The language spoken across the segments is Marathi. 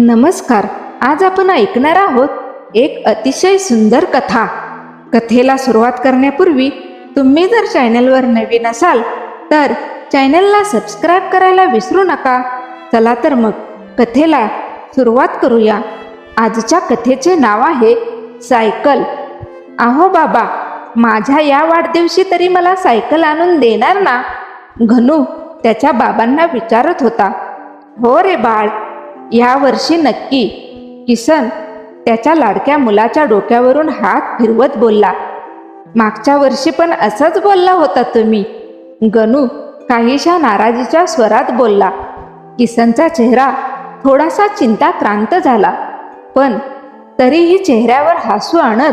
नमस्कार आज आपण ऐकणार आहोत एक अतिशय सुंदर कथा. कथेला सुरुवात करण्यापूर्वी तुम्ही जर चॅनलवर नवीन असाल तर चॅनलला सबस्क्राईब करायला विसरू नका. चला तर मग कथेला सुरुवात करूया. आजच्या कथेचे नाव आहे सायकल. अहो बाबा माझ्या या वाढदिवशी तरी मला सायकल आणून देणार ना? घनू त्याच्या बाबांना विचारत होता. हो रे बाळ या वर्षी नक्की. किसन त्याच्या लाडक्या मुलाच्या डोक्यावरून हात फिरवत बोलला. मागच्या वर्षी पण असंच बोलला होता तुम्ही. गणू काहीशा नाराजीच्या स्वरात बोलला. किसनचा चेहरा थोडासा चिंताक्रांत झाला. पण तरीही चेहऱ्यावर हसू आणत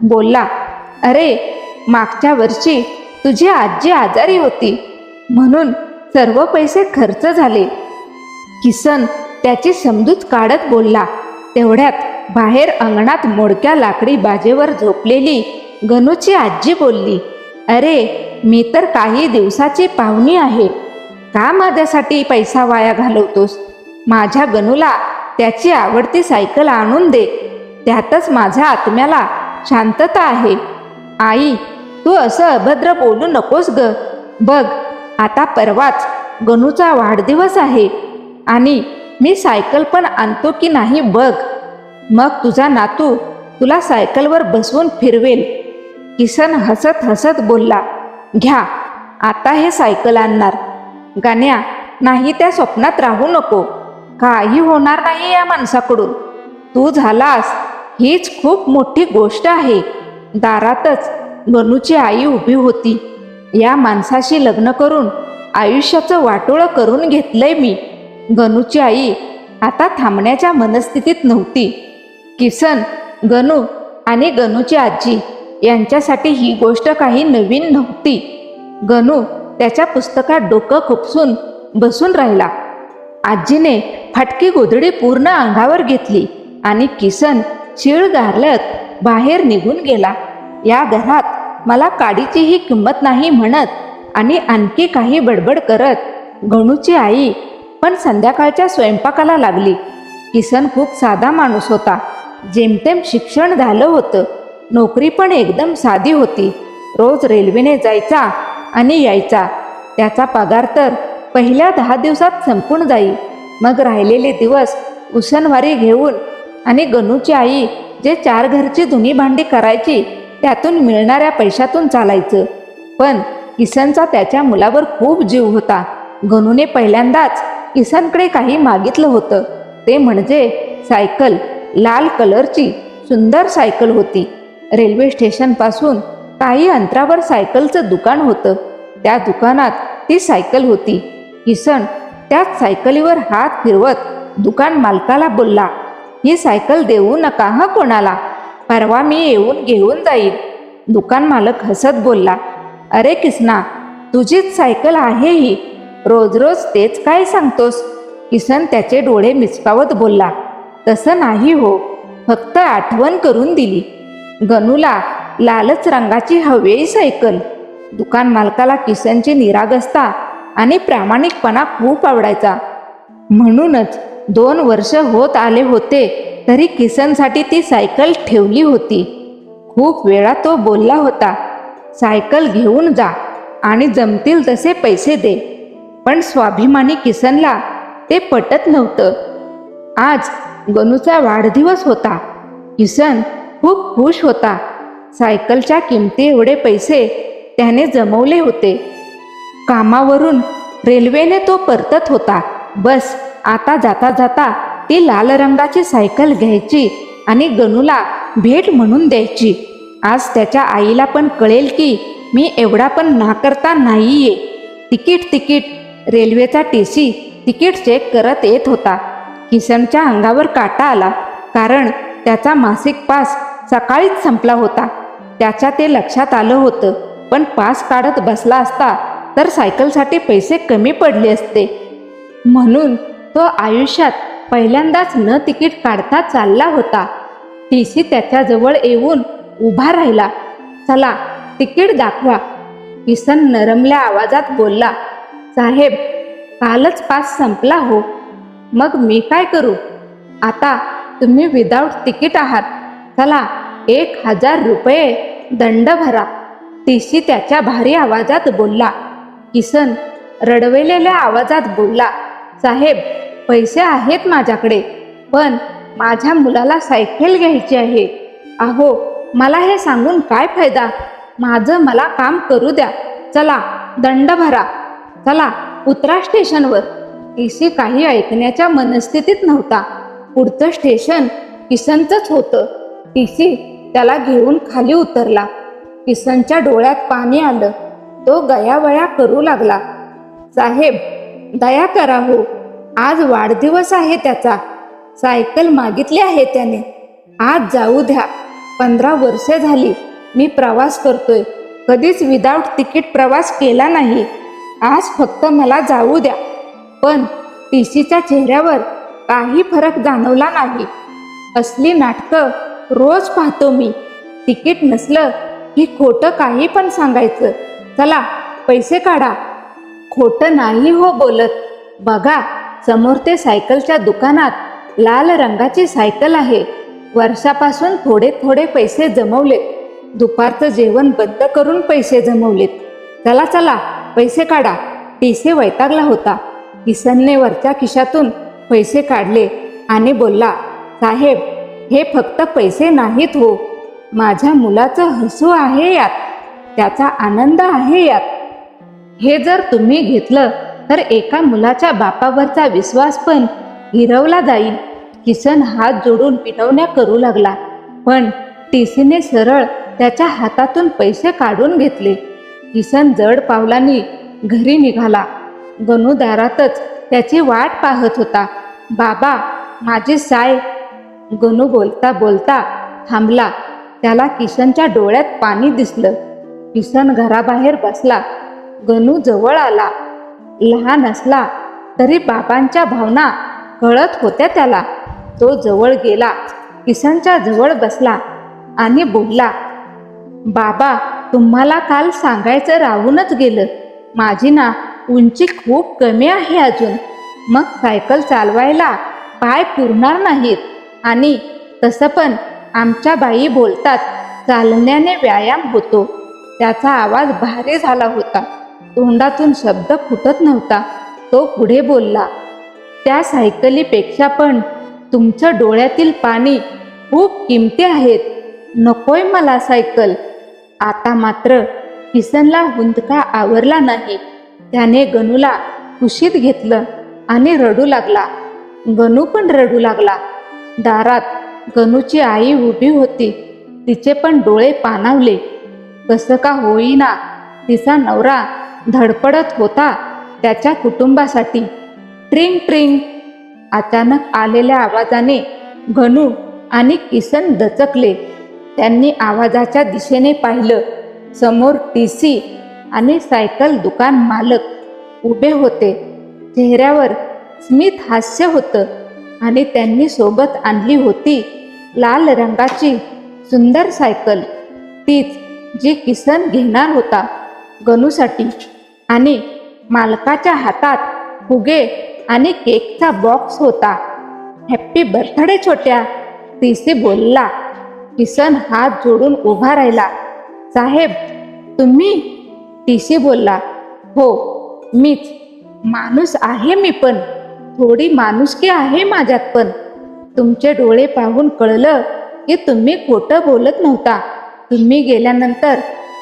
बोलला अरे मागच्या वर्षी तुझी आजी आजारी होती. म्हणून सर्व पैसे खर्च झाले. किसन त्याची समजूत काढत बोलला. तेवढ्यात बाहेर अंगणात मोडक्या लाकडी बाजेवर झोपलेली गणूची आजी बोलली अरे मी तर काही दिवसाची पाहुणी आहे. का माझ्यासाठी पैसा वाया घालवतोस? माझ्या गणूला त्याची आवडती सायकल आणून दे. त्यातच माझ्या आत्म्याला शांतता आहे. आई तू असं अभद्र बोलू नकोस ग. बघ आता परवाच गणूचा वाढदिवस आहे आणि मी सायकल पण आणतो की नाही बघ. मग तुझा नातू तुला सायकलवर बसवून फिरवेल. किसन हसत हसत बोलला घ्या आता हे सायकल आणणार. गाण्या नाही त्या स्वप्नात राहू नको. काही होणार नाही या माणसाकडून. तू झालास हीच खूप मोठी गोष्ट आहे. दारातच मनूची आई उभी होती. या माणसाशी लग्न करून आयुष्याचं वाटोळं करून घेतलंय मी. गणूची आई आता थांबण्याच्या मनस्थितीत नव्हती. किसन गणू आणि गणूची आजी यांच्यासाठी ही गोष्ट काही नवीन नव्हती. गणू त्याच्या पुस्तकात डोकं खुपसून बसून राहिला. आजीने फाटकी गोधडी पूर्ण अंगावर घेतली आणि किसन शिळ गारलत बाहेर निघून गेला. या घरात मला काडीचीही किंमत नाही म्हणत आणि आणखी काही बडबड करत गणूची आई पण संध्याकाळच्या स्वयंपाकाला लागली. किसन खूप साधा माणूस होता. जेमतेम शिक्षण झालं होतं. नोकरी पण एकदम साधी होती. रोज रेल्वेने जायचा आणि यायचा. त्याचा पगार तर पहिल्या दहा दिवसात संपून जाई. मग राहिलेले दिवस उसनवारी घेऊन आणि गणूची आई जे चार घरची धुनी भांडी करायची त्यातून मिळणाऱ्या पैशातून चालायचं. पण किसनचा त्याच्या मुलावर खूप जीव होता. गणूने पहिल्यांदाच किसनकडे काही मागितलं होतं. ते म्हणजे सायकल लाल कलरची सुंदर सायकल होती. रेल्वे स्टेशनपासून काही अंतरावर सायकलचं दुकान होतं. त्या दुकानात ती सायकल होती. किसन त्याच सायकलीवर हात फिरवत दुकान मालकाला बोलला ही सायकल देऊ नका हा कोणाला? परवा मी येऊन घेऊन जाईल दुकान मालक हसत बोलला अरे किसना तुझीच सायकल आहे ही. रोज रोज तेच काय सांगतोस? किसन त्याचे डोळे मिचकावत बोलला. तसं नाही हो. फक्त आठवण करून दिली. गनूला लालच रंगाची हवी सायकल. दुकान मालकाला किसनची निरागसता आणि प्रामाणिकपणा खूप आवडायचा. म्हणूनच दोन वर्ष होत आले होते तरी किसनसाठी ती सायकल ठेवली होती. खूप वेळा तो बोलला होता सायकल घेऊन जा आणि जमतील तसे पैसे दे. पण स्वाभिमानी किसनला ते पटत नव्हतं. आज गनूचा वाढदिवस होता. किसन खूप खुश होता. सायकलच्या किमती एवढे पैसे त्याने जमवले होते. कामावरून रेल्वेने तो परतत होता. बस आता जाता जाता ती लाल रंगाची सायकल घ्यायची आणि गनूला भेट म्हणून द्यायची. आज त्याच्या आईला पण कळेल की मी एवढा पण नाकरता नाहीये. तिकीट तिकीट रेल्वेचा टी सी तिकीट चेक करत येत होता. किसनच्या अंगावर काटा आला कारण त्याचा मासिक पास सकाळीच संपला होता. त्याच्या ते लक्षात आलं होतं पण पास काढत बसला असता तर सायकलसाठी पैसे कमी पडले असते. म्हणून तो आयुष्यात पहिल्यांदाच न तिकीट काढता चालला होता. टी सी त्याच्याजवळ येऊन उभा राहिला. चला तिकीट दाखवा. किसन नरमल्या आवाजात बोलला साहेब कालच पास संपला हो. मग मी काय करू? आता तुम्ही विदाऊट तिकीट आहात. चला एक हजार रुपये दंड भरा. टीसी त्याच्या भारी आवाजात बोलला. किसन रडवेलेल्या आवाजात बोलला साहेब पैसे आहेत माझ्याकडे पण माझ्या मुलाला सायकल घ्यायची आहे. अहो मला हे सांगून काय फायदा? माझं मला काम करू द्या. चला दंड भरा. चला उतरा स्टेशनवर. टीसी काही ऐकण्याच्या मनस्थितीत नव्हता. पुढचं स्टेशन किसनचंच होतं. टीसी त्याला घेऊन खाली उतरला. किसनच्या डोळ्यात पाणी आलं. तो गयावया करू लागला. साहेब दया करा हो. आज वाढदिवस आहे त्याचा. सायकल मागितली आहे त्याने. आज जाऊ द्या. पंधरा वर्षे झाली. मी प्रवास करतोय. कधीच विदाऊट तिकीट प्रवास केला नाही. आज फक्त मला जाऊ द्या. पण टीसीच्या चेहऱ्यावर काही फरक जाणवला नाही. असली नाटकं रोज पाहतो मी. तिकीट नसलं की खोटं काही पण सांगायचं. चला पैसे काढा. खोटं नाही हो बोलत. बघा समोर ते सायकलच्या दुकानात लाल रंगाची सायकल आहे. वर्षापासून थोडे थोडे पैसे जमवले दुपारचं जेवण बंद करून पैसे जमवलेत. चला चला. पैसे काढा. टीसे वैतागला होता. किसनने वरच्या खिशातून पैसे काढले आणि बोलला साहेब हे फक्त पैसे नाहीत हो. माझ्या मुलाचं हसू आहे यात. त्याचा आनंद आहे यात. हे जर तुम्ही घेतलं तर एका मुलाच्या बापावरचा विश्वास पण हिरवला जाईल. किसन हात जोडून विनवण्या करू लागला. पण टीसीने सरळ त्याच्या हातातून पैसे काढून घेतले. किसन जड पावलांनी घरी निघाला. गणू दारातच त्याची वाट पाहत होता. बाबा माझी साय. गणू बोलता बोलता थांबला. त्याला किशनच्या डोळ्यात पाणी दिसलं. किसन घराबाहेर बसला. गणू जवळ आला. लहान असला तरी बाबांच्या भावना कळत होत्या त्याला. तो जवळ गेला. किसनच्या जवळ बसला आणि बोलला बाबा तुम्हाला काल सांगायचं राहूनच गेलं. माझी ना उंची खूप कमी आहे अजून. मग सायकल चालवायला पाय पुरणार नाहीत. आणि तसं पण आमच्या बाई बोलतात चालण्याने व्यायाम होतो. त्याचा आवाज भारी झाला होता. तोंडातून शब्द फुटत नव्हता. तो पुढे बोलला त्या सायकलीपेक्षा पण तुमच्या डोळ्यातील पाणी खूप किमती आहेत. नकोय मला सायकल. आता मात्र किसनला हुंदका आवरला नाही. त्याने गणूला कुशीत घेतलं आणि रडू लागला. गणू पण रडू लागला. दारात गणूची आई उभी होती. तिचे पण डोळे पाणावले. कसं का होईना तिचा नवरा धडपडत होता त्याच्या कुटुंबासाठी. ट्रिंग ट्रिंग. अचानक आलेल्या आवाजाने गणू आणि किसन दचकले. त्यांनी आवाजाच्या दिशेने पाहिलं. समोर टी सी आणि सायकल दुकान मालक उभे होते. चेहऱ्यावर स्मित हास्य होतं आणि त्यांनी सोबत आणली होती लाल रंगाची सुंदर सायकल. तीच जी किसन घेणार होता गणूसाठी आणि मालकाच्या हातात फुगे आणि केकचा बॉक्स होता. हॅप्पी बर्थडे छोट्या टीसी बोलला. किसन हात जोडून उभा राहिला. साहेब तुम्ही टीसी बोलला. हो मीच. माणूस आहे मी पण. थोडी माणुसकी आहे माझ्यात पण. तुमचे डोळे पाहून कळलं की तुम्ही खोटं बोलत नव्हता. तुम्ही गेल्यानंतर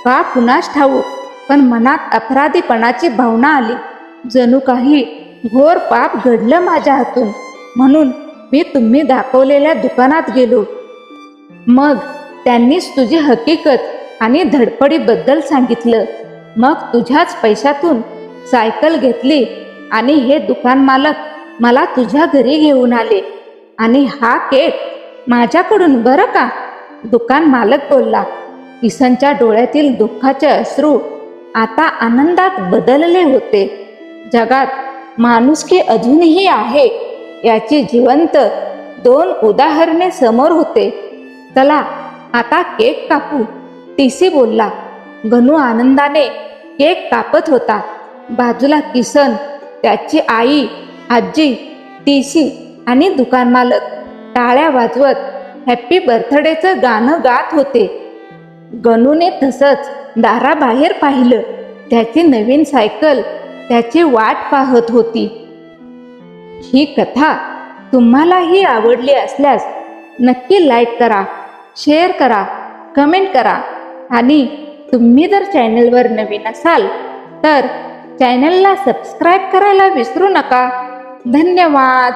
का कुणास ठाऊ पण मनात अपराधीपणाची भावना आली. जणू काही घोर पाप घडलं माझ्या हातून. म्हणून मी तुम्ही दाखवलेल्या दुकानात गेलो. मग त्यांनीच तुझी हकीकत आणि धडपडीबद्दल सांगितलं. मग तुझ्याच पैशातून सायकल घेतली आणि हे दुकान मालक मला तुझ्या घरी घेऊन आले. आणि हा केक माझ्याकडून बरं का? दुकान मालक बोलला. किसनच्या डोळ्यातील दुःखाचे अश्रू आता आनंदात बदलले होते. जगात माणुसकी अजूनही आहे याची जिवंत दोन उदाहरणे समोर होते. चला आता केक कापू. टीसी बोलला गणू आनंदाने केक कापत होता. बाजूला किसन त्याची आई आजी टीसी आणि दुकान मालक टाळ्या वाजवत हॅप्पी बर्थडेचं गाणं गात होते. गणूने तसंच दाराबाहेर पाहिलं. त्याची नवीन सायकल त्याची वाट पाहत होती. ही कथा तुम्हालाही आवडली असल्यास नक्की लाईक करा. शेअर करा कमेंट करा. आणि तुम्ही जर चॅनलवर नवीन असाल तर चॅनलला सबस्क्राईब करायला विसरू नका. धन्यवाद.